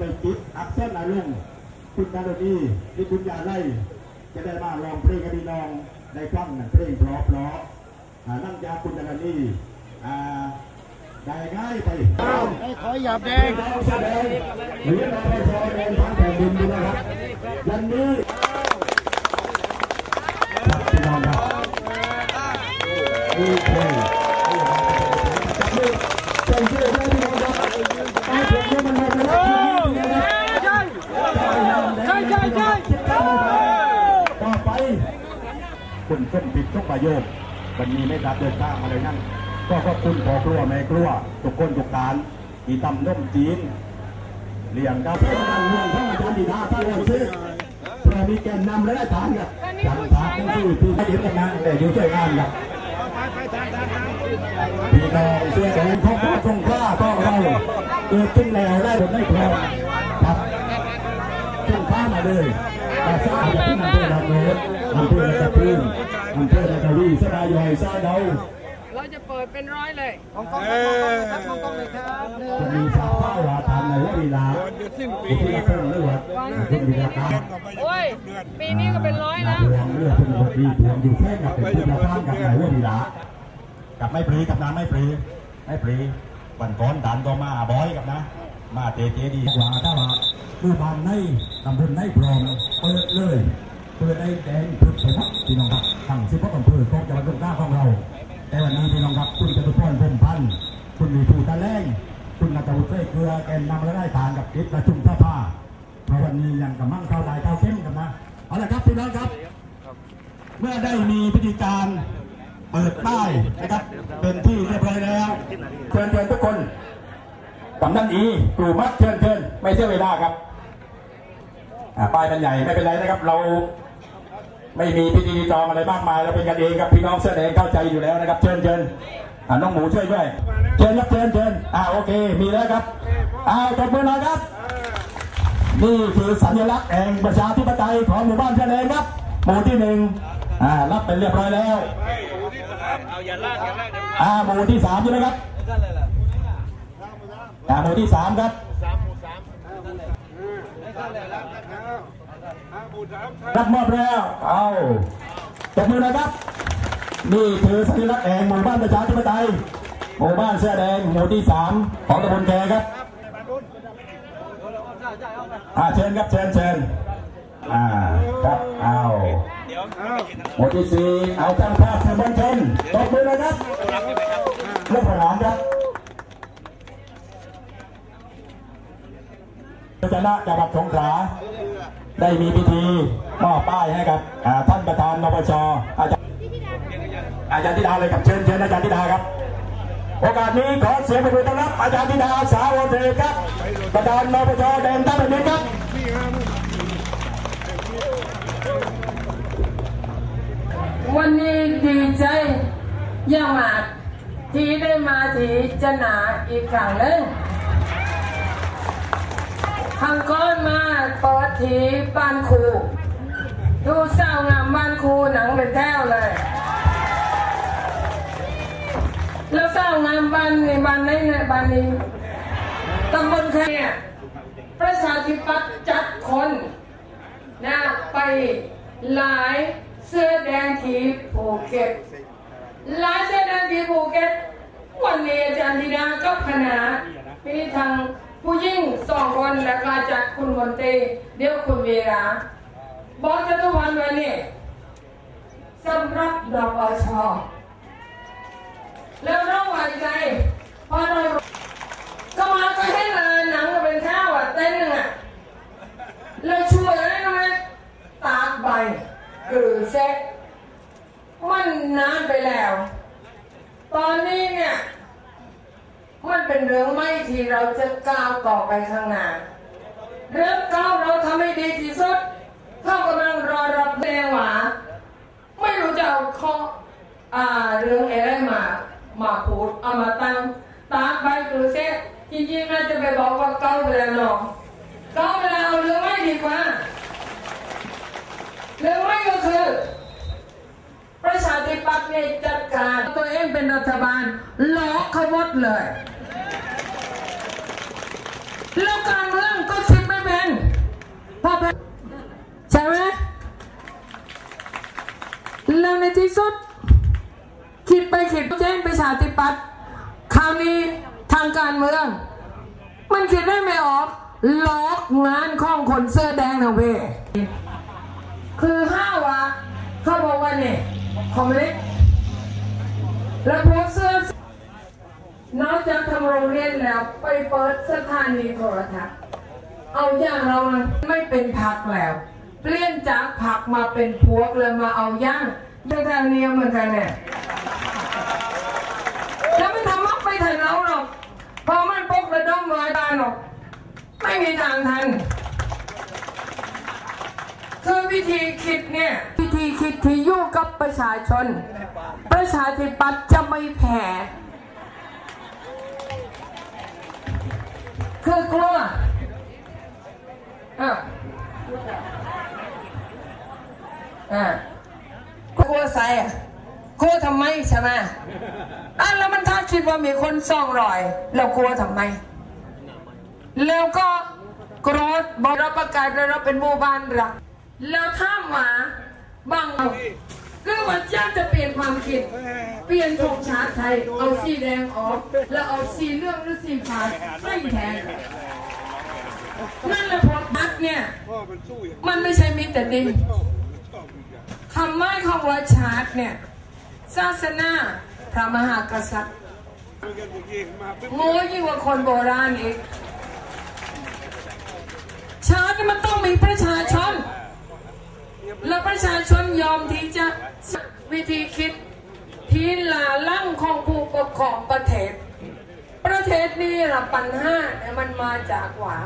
ไปจิตอักเส้นอารมณ์คุณดารณีที่คุณยาไล่จะได้มาลองเพลงกันดีน้องได้ฟังนะเพลงเพราะเพราะอ่านั่งจากคุณดารณีอ่าได้ง่ายไปขอหยาบแดงน้องแสดงหรือน้องไปชอแดงทางแผ่นดินด้วยนะครับวันนี้ครับพี่น้องครับโอเคจับมือเซ็นชื่อได้พี่น้องครับเอาเสียงเยอะมันมาเลยนะครับ ใช่ใช่ใช่ ต่อไป คุณส้มผิดส้มประโยควันนี้ไม่รับเดินทางมาเลยนั่นก็ขอบคุณขอกลัวแม่กลัวทุกคนทุกการที่ทำน้มจีนเลี้ยงกาแฟนั่งเมืองท่านอาจารย์ดีดาท่านโอนซื้อเพื่อมีแกนนำและได้ทานกับจังทางที่ชื่ที่ไม่เดียวกันนะแต่อยู่ช่วยงานกับพี่น้องเสื้อแดงท้องฟ้าทรงข้าต้องเราเกิดขึ้นแล้วได้ผลได้พร้อมครับขึ้นข้ามาเลยแต่ทราบจากที่อำเภอลำโนดอำเภอระดับพื้น อำเภอระดับวีสระยอยสระเดาเราจะเปิดเป็นร้อยเลยของกองครับของกองเลยครับหนึ่งจะมีสาวข้าวราทานในวัดวีลาอุทิศเพิ่มเลือดคุณวีรการโอ้ยปีนี้ก็เป็นร้อยนัแล้กวรวงเลือดคุณบดีเพียงอยู่แค่กับเป็นคุณภาพกับในวัดวีลากับไม่ปรีกับน้ำไม่ปรีไม่ปรีวันก่อนดันก็มาบอยกับนะ มาเตเจดีกว่าถ้าว่าคือบ้านในตำบลในพร้อมเปิดเลย เปิดได้แดงพึกไปครับพี่น้องครับทั้งสิบกว่าอำเภอของจังหวัดสงขลาของเรา แต่วันนี้พี่น้องครับคุณจตุพรพรมพันธ์คุณมีภูตะแรงคุณนัทวุฒิเต้เกลือแกนนำและได้ทานกับกิจประชุมสภาเพราะวันนี้ยังกำลังเข้าได้เข้าเข้มกันนะเอาละครับพี่น้องครับ เมื่อได้มีพิธีการเปิดป้ายนะครับเป็นที่เรียบร้อยแล้วเชิญเชิญทุกคนกำนันอีกลุ่มมัดเชิญเชิญไม่เสียเวลาครับป้ายมันใหญ่ไม่เป็นไรนะครับเรา ไม่มีพิธีจองอะไรมากมายเราเป็นกันเองครับพี่น้องเสื้อแดงเข้าใจอยู่แล้วนะครับ เชิญเชิญน้องหมูช่วยด้วยเชิญครับเชิญเชิญอ่าโอเคมีแล้วครับอ่าตบมือหน่อยครับ นี่คือสัญลักษณ์แห่งประชาธิปไตยของหมู่บ้านเสื้อแดงครับ หมู่ที่หนึ่งอ่ารับเป็นเรียบร้อยแล้วอ่าหมู่ที่สามใช่ไหมครับอ่าหมู่ที่สามครับ รับมอบแล้ว เอาตบมือนะครับ นี่คือสัญลักษณ์แห่งหมู่บ้านประชาธิปไตย หมู่บ้านเสื้อแดงหมู่ที่สามของตำบลแกครับอ่าเชิญครับเชิญเชิญอ่าครับเอาหมู่ที่สี่เอาจังภาพสื่อมวลชนตบมือเลยครับลูกประหลานครับชนะจังหวัดสงขลา ได้มีพิธีมอบป้ายให้กับท่านประธานนปชอาจารย์อาจารย์ธิดาเลยครับเชิญเชิญอาจารย์ธิดาครับ โอกาสนี้ขอเสียงปรบมือต้อนรับอาจารย์ธิดาสาวเทครับ ประธานนปชแดนท่าแผ่นดินครับวันนี้ดีใจอยังมากที่ได้มาที่จะหนาอีกครั้งหนึ่ง ทีบ้านครู ดูเศร้างามบ้านครูหนังเป็นแถวเลย แล้วเศร้างามบ้านในบ้านไหนในบ้านนี้ตำบลแค่เนี่ยประชาธิปัตย์จัดคนนะไปหลายเสื้อแดงทีภูเก็ตหลายเสื้อแดงทีภูเก็ตวันนี้อาจารย์ธิดาก็คณะมีทาง ผู้ยิ่งสองคนแล้วก็จากคุณมนตรีเดี๋ยวคุณเวราบอกจะทุกวันวันนี้สำหรับดปชแล้วเราไหวใจเพราะเราก็มาก็ให้เลยหนังก็เป็นข้าวอะเต้นหนึ่งอะเราช่วยอะไรรู้ไหมตากใบหรือเซ็ตมันนานไปแล้ว ตอนนี้เนี่ย มันเป็นเรื่องไม่ที่เราจะก้าวต่อไปข้างหน้า เรื่องเก้าวเราทำให้ดีที่สุดเขากำลังรอรับแนวหวาไม่รู้จะเอาข้ออ่าเรื่องอะไรมามาพูดเอามาตั้งตากใบหรือเซ็ตจริงๆน่าจะไปบอกว่าเก้าไปแล้วเนาะเก้าไปแล้วเอาเรื่องไม่ดีกว่า เรื่องไม่ก็คือประชาธิปัตย์เนี่ยจัดการตัวเองเป็นรัฐบาลล้อขบดเลย สร้างเรื่องก็คิดไม่เป็นถ้าเปใช่ไหมแล้วในที่สุด คิดไปคิดเช่ไปสาธิปัตย์คราวนี้ทางการเมือง มันคิดได้ไม่ออกล็อกงานข้องคนเสื้อแดงนะเว้คือห้าวะเขาบอกว่าเนี่ยคอมมิวนิสต์แล้วพวกเสื้อ นอกจากทำโรงเรียนแล้วไปเปิดสถานีโทรทัศน์ เอาอย่างเราไม่เป็นผักแล้ว เปลี่ยนจากผักมาเป็นพวกเลยมาเอาย่างเรื่องทางเนี้ยเหมือนกันเนี่ยแล้วไม่ทำมักไปถึงเราหรอกพอมันปกระดมไว้ตายหรอก ไม่มีทางทันคือวิธีคิดเนี่ย วิธีคิดที่ยู่กับประชาชน ประชาธิปัตย์จะไม่แพ้ คือกลัวอะอะกลัวใส่อะกลัวทำไมใช่ไหมอะแล้วมันถ้าคิดว่ามีคนซ่องรอย เรากลัวทำไม แล้วก็โกรธบอกเราประกาศเราเป็นหมู่บ้านรักแล้วถ้าหมาบาง เอาคือว่าจะจะเปลี่ยนความคิด เปลี่ยนธงชาติไทย เอาสีแดงออก แล้วเอาสีเหลืองหรือสีฟ้าใส่แทนนั่นแหละพวกนักเนี่ย มันไม่ใช่มีแต่ดินคำหมายของว่าชาติเนี่ย ศาสนาพระมหากษัตริย์โง่ยิ่งกว่าคนโบราณอีก ชาติมันต้องมีประชาชน แล้วประชาชนยอมที่จะวิธีคิดที่ลาลั่งของผู้ปกครองประเทศ ประเทศนี้ละปัญหาเนี่ยมันมาจากว่า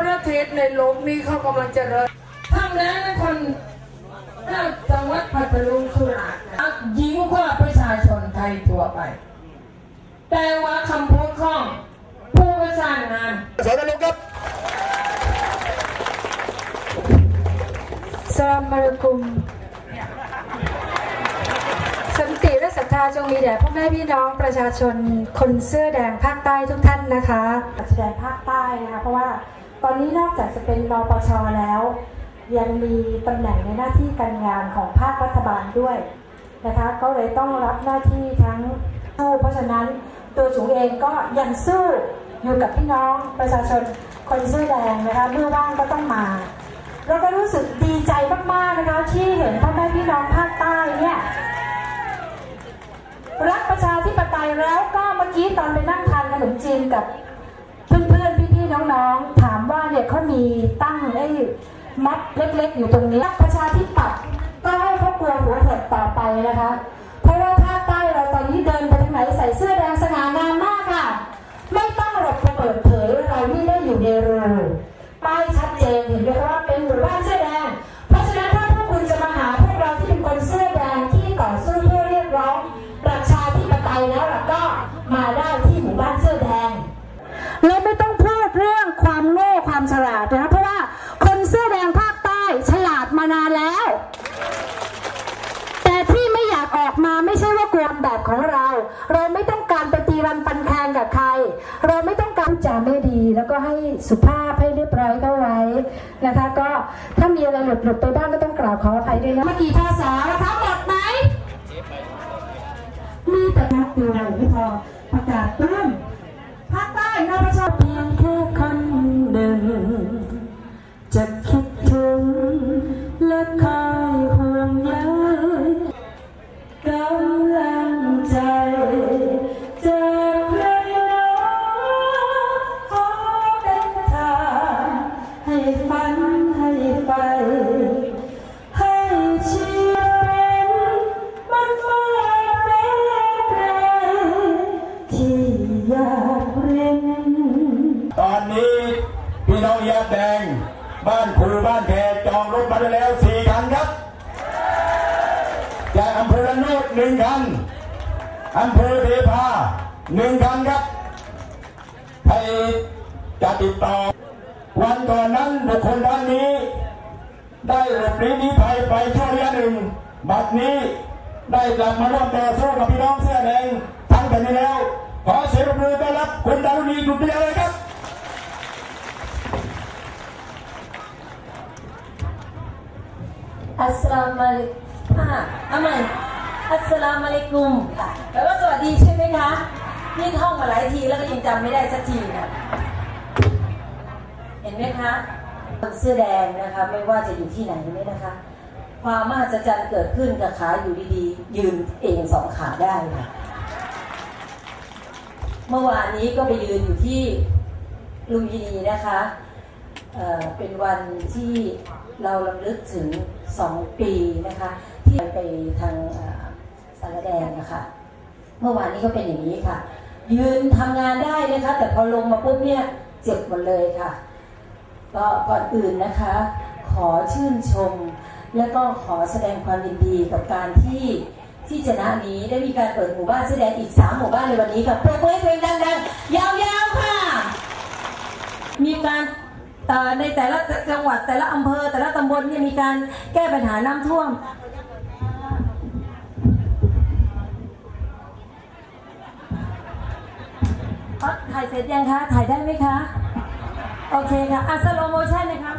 ประเทศในโลกนี้เขากำลังเจริญทางนั้นนะคนจังหวัดพัทลุงสุราษฎร์ยิ่งกว่าประชาชนไทยทั่วไป แต่ว่าคำพูดของผู้ประสานงานสวนนรกครับ สลามอะลัยกุม สันติและศรัทธาจงมีแด่พ่อแม่พี่น้องประชาชนคนเสื้อแดงภาคใต้ทุกท่านนะคะแสดงภาคใต้นะคะเพราะว่าตอนนี้นอกจากจะเป็นรปชแล้ว ยังมีตำแหน่งในหน้าที่การงานของภาครัฐบาลด้วยนะคะก็เลยต้องรับหน้าที่ทั้งสู้เพราะฉะนั้นตัวจุ๋งเองก็ยังสู้อยู่กับพี่น้องประชาชนคนเสื้อแดงนะคะเมื่อว่างก็ต้องมาแล้วก็รู้สึกดีใจ ประชาธิปไตยแล้วก็เมื่อกี้ตอนไปนั่งทานขนมจีนกับเพื่อนๆพี่ๆน้องๆ ถามว่าเนี่ยเขามีตั้งไอ้มัดเล็กๆ อยู่ตรงนี้ประชาธิปัตย์ก็ให้เขากลัวหัวเถิดต่อไปนะคะ เพราะว่าภาคใต้เราตอนนี้เดินไปทางไหนใส่เสื้อแดงสง่างามมากค่ะ ไม่ต้องหลบเปิดเผยเราไม่ได้อยู่ในรูป้ายชัดเจนเห็นไหมว่าเป็นหมู่บ้านเสื้อ เราไม่ต้องการจาไม่ดี แล้วก็ให้สุภาพให้เรียบร้อยเข้าไว้นะคะ ก็ถ้ามีอะไรหลุดหลุดไปบ้างก็ต้องกราบขออภัยด้วยนะเมื่อกี่ภาษานะคะหมดไหมมีแต่นักเดียวไม่พอประกาศตุ้มภาคใต้นปชาเพียงแค่คนหนึ่งจะคิดถึงและคอยห่วงใย มาได้แล้วสี่คันครับจากอำเภอระโนดหนึ่งคันอำเภอเทพาหนึ่งคันครับใครจะติดต่อ วันก่อนนั้นบุคคลท่านนี้ ได้หลบหนีหนีภัยไปช่วงระยะหนึ่ง บัดนี้ได้กลับมาร่วมต่อสู้กับพี่น้องเสื้อแดงทั้งแผ่นดินแล้ว ขอเสียงปรบมือต้อนรับคุณดารุณีกลุ่มเดียวเลยครับ อัสสลามุอะลัยกุมอ่าเอาใหม่อัสสลามุอะลัยกุมค่ะแปลว่าสวัสดีใช่ไหมคะนี่ท่องมาหลายทีแล้วก็ยังจำไม่ได้สักทีนะเห็นไหมคะคนเสื้อแดงนะคะ ไม่ว่าจะอยู่ที่ไหนนี่นะคะ ความมหัศจรรย์เกิดขึ้นกับขาอยู่ดีๆ ยืนเองสองขาได้ค่ะเมื่อวานนี้ก็ไปยืนอยู่ที่ลุมพินีนะคะเเป็นวันที่เราลำลึกถึง สองปีนะคะ ที่ไปทางสารแดงนะคะ เมื่อวานนี้ก็เป็นอย่างนี้ค่ะ ยืนทำงานได้นะคะ แต่พอลงมาปุ๊บเนี่ยเจ็บหมดเลยค่ะ ก็ก่อนอื่นนะคะ ขอชื่นชม และก็ขอแสดงความยินดีกับการที่ที่ชนะนี้ได้มีการเปิดหมู่บ้านแสดงอีก 3 หมู่บ้านในวันนี้กับปรบมือให้เพลงดังๆ ยาวๆค่ะ มีการ ในแต่ละจังหวัดแต่ละอำเภอ แต่ละตำบลเนี่ยมีการแก้ปัญหาน้ำท่วมถ่ายเสร็จยังคะ ถ่ายได้ไหมคะ โอเคค่ะอะสโลโมชั่นนะคะ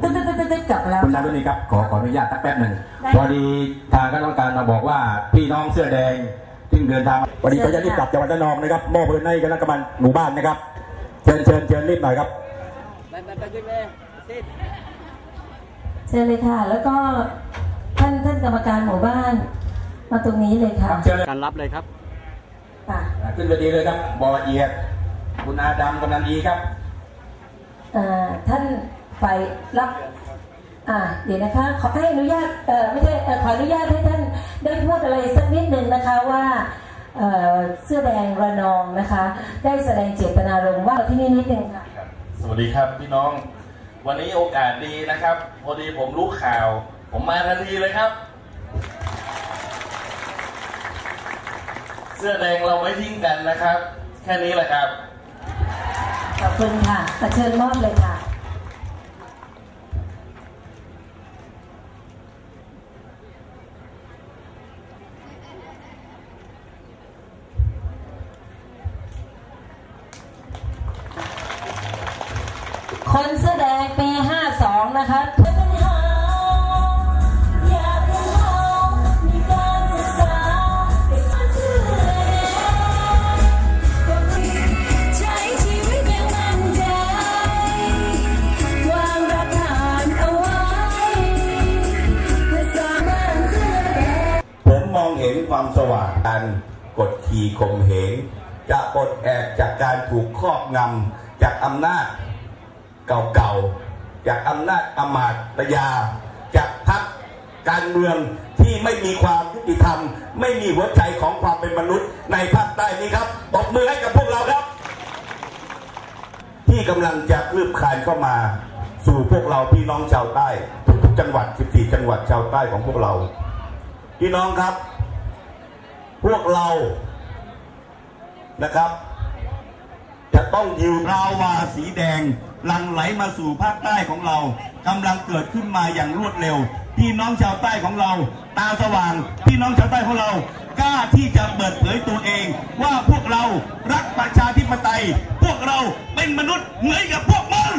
ตึ๊ดตึ๊ดตึ๊ดตึ๊ดกลับแล้วคุณนายนี่ครับ ขอขออนุญาตสักแป๊บหนึ่ง พอดีทางคณะกรรมการมาบอกว่าพี่น้องเสื้อแดง ที่งเดินทางวันนี้เขาจะรีบกลับจังหวัดระนองนะครับมอบเงินให้คณะกรรมการหมู่บ้านนะครับ เชิญเชิญเชิญรีบหน่อยครับเชิญเลยค่ะ แล้วก็ท่านท่านกรรมการหมู่บ้าน มาตรงนี้เลยค่ะเชิญการรับเลยครับค่ะขึ้นเวทีเลยครับบอเอียดคุณอาดำกำนันอีครับท่านฝ่ายรับ อ่าเดี๋ยวนะคะ ขอให้อนุญาตเออไม่ใช่ขออนุญาตให้ท่าน ได้พูดอะไรสักนิดหนึ่งนะคะว่าเอ่อเสื้อแดงระนองนะคะ ได้แสดงเจตนารมณ์ว่าที่นี่นิดนึงค่ะสวัสดีครับพี่น้อง วันนี้โอกาสดีนะครับ พอดีผมรู้ข่าว ผมมาทันทีเลยครับ เสื้อแดงเราไม่ทิ้งกันนะครับ แค่นี้แหละครับ ขอบคุณค่ะขอเชิญมอบเลยค่ะ คนเสื้อแดงปี 52 นะคะเป็นหาอยากเป็นเฮามีการศึกษาเป็นคนเสื้องใช้ชีวิตอย่างมั่นใจวางรากฐานเอาไว้เพื่อสร้างบ้านเสื้อแดงผมมองเห็นความสว่างการกดขี่ข่มเหงจะปลดแอกจากการถูกครอบงำจากอำนาจ เก่าๆ จากอำนาจอำมาตยา จากพักการเมืองที่ไม่มีความยุติธรรม ไม่มีหัวใจของความเป็นมนุษย์ในภาคใต้นี้ครับตบมือให้กับพวกเราครับ ที่กำลังจะคลืบคลานเข้ามา สู่พวกเราพี่น้องชาวใต้ ทุกๆจังหวัด 14 จังหวัดชาวใต้ของพวกเรา พี่น้องครับ พวกเรานะครับ จะต้องยิวราวาสีแดง หลังไหลมาสู่ภาคใต้ของเรากำลังเกิดขึ้นมาอย่างรวดเร็ว พี่น้องชาวใต้ของเรา ตาสว่าง พี่น้องชาวใต้ของเรากล้าที่จะเปิดเผยตัวเอง ว่าพวกเรารักประชาธิปไตย พวกเราเป็นมนุษย์เหมือนกับพวกมึง